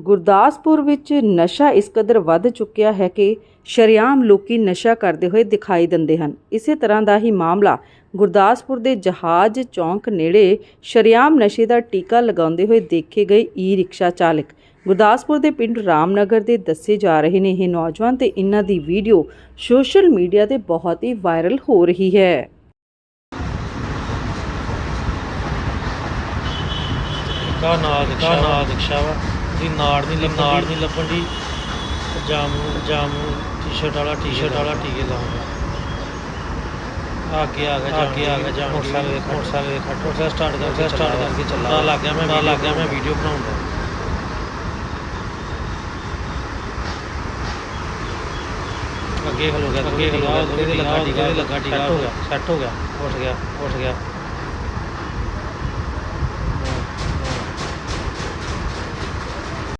ਗੁਰਦਾਸਪੁਰ ਵਿੱਚ ਨਸ਼ਾ ਇਸ ਕਦਰ ਵੱਧ ਚੁੱਕਿਆ ਹੈ ਕਿ ਸ਼ਰੇਆਮ ਲੋਕੀ ਨਸ਼ਾ ਕਰਦੇ ਹੋਏ ਦਿਖਾਈ ਦਿੰਦੇ ਹਨ। ਇਸੇ ਤਰ੍ਹਾਂ ਦਾ ਹੀ ਮਾਮਲਾ ਗੁਰਦਾਸਪੁਰ ਦੇ ਜਹਾਜ਼ ਚੌਂਕ ਨੇੜੇ ਸ਼ਰੇਆਮ ਨਸ਼ੇ ਦਾ ਟੀਕਾ ਲਗਾਉਂਦੇ ਹੋਏ ਦੇਖੇ ਗਏ ਈ ਰਿਕਸ਼ਾ ਚਾਲਕ। ਗੁਰਦਾਸਪੁਰ ਦੇ ਪਿੰਡ ਰਾਮਨਗਰ ਦੇ ਦੱਸੇ ਜਾ ਰਹੇ ਨੇ ਇਹ ਨੌਜਵਾਨ ਤੇ ਇਹਨਾਂ ਦੀ ਵੀਡੀਓ ਸੋਸ਼ਲ ਮੀਡੀਆ ਤੇ ਬਹੁਤ ਹੀ ਵਾਇਰਲ ਹੋ ਰਹੀ ਹੈ। ਕਾ ਨਾਲ ਕਾ ਨਾਲ ਰਿਕਸ਼ਾ ਵਾ? ਦੀ ਨਾੜ ਨਹੀਂ ਨਾੜ ਨਹੀਂ ਲੱਭਣ ਦੀ। ਜਾਮ ਜਾਮ ਟੀ-ਸ਼ਰਟ ਵਾਲਾ ਟੀ-ਸ਼ਰਟ ਵਾਲਾ ਟੀਕੇ ਲਾਉਂਦਾ। ਅੱਗੇ ਆ ਗਿਆ ਅੱਗੇ ਆ ਗਿਆ ਜਾਮ ਮੋਟਰਸਾਈਕਲ ਵੇਖ ਮੋਟਰਸਾਈਕਲ ਵੇਖ ਮੋਟਰਸਾਈਕਲ ਸਟਾਰਟ ਕਰਕੇ ਸਟਾਰਟ ਕਰਕੇ ਚੱਲਾ। ਲੱਗ ਗਿਆ ਮੈਂ ਲੱਗ ਗਿਆ ਮੈਂ ਵੀਡੀਓ ਬਣਾਉਂਦਾ ਅੱਗੇ ਖਲੋ ਗਿਆ ਅੱਗੇ ਖਲੋ ਗਿਆ ਲੱਗਾ ਟੀਕਾ ਲੱਗਾ ਟੀਕਾ ਹੋ ਗਿਆ। ਸੈੱਟ ਹੋ ਗਿਆ ਉੱਠ ਗਿਆ ਉੱਠ ਗਿਆ।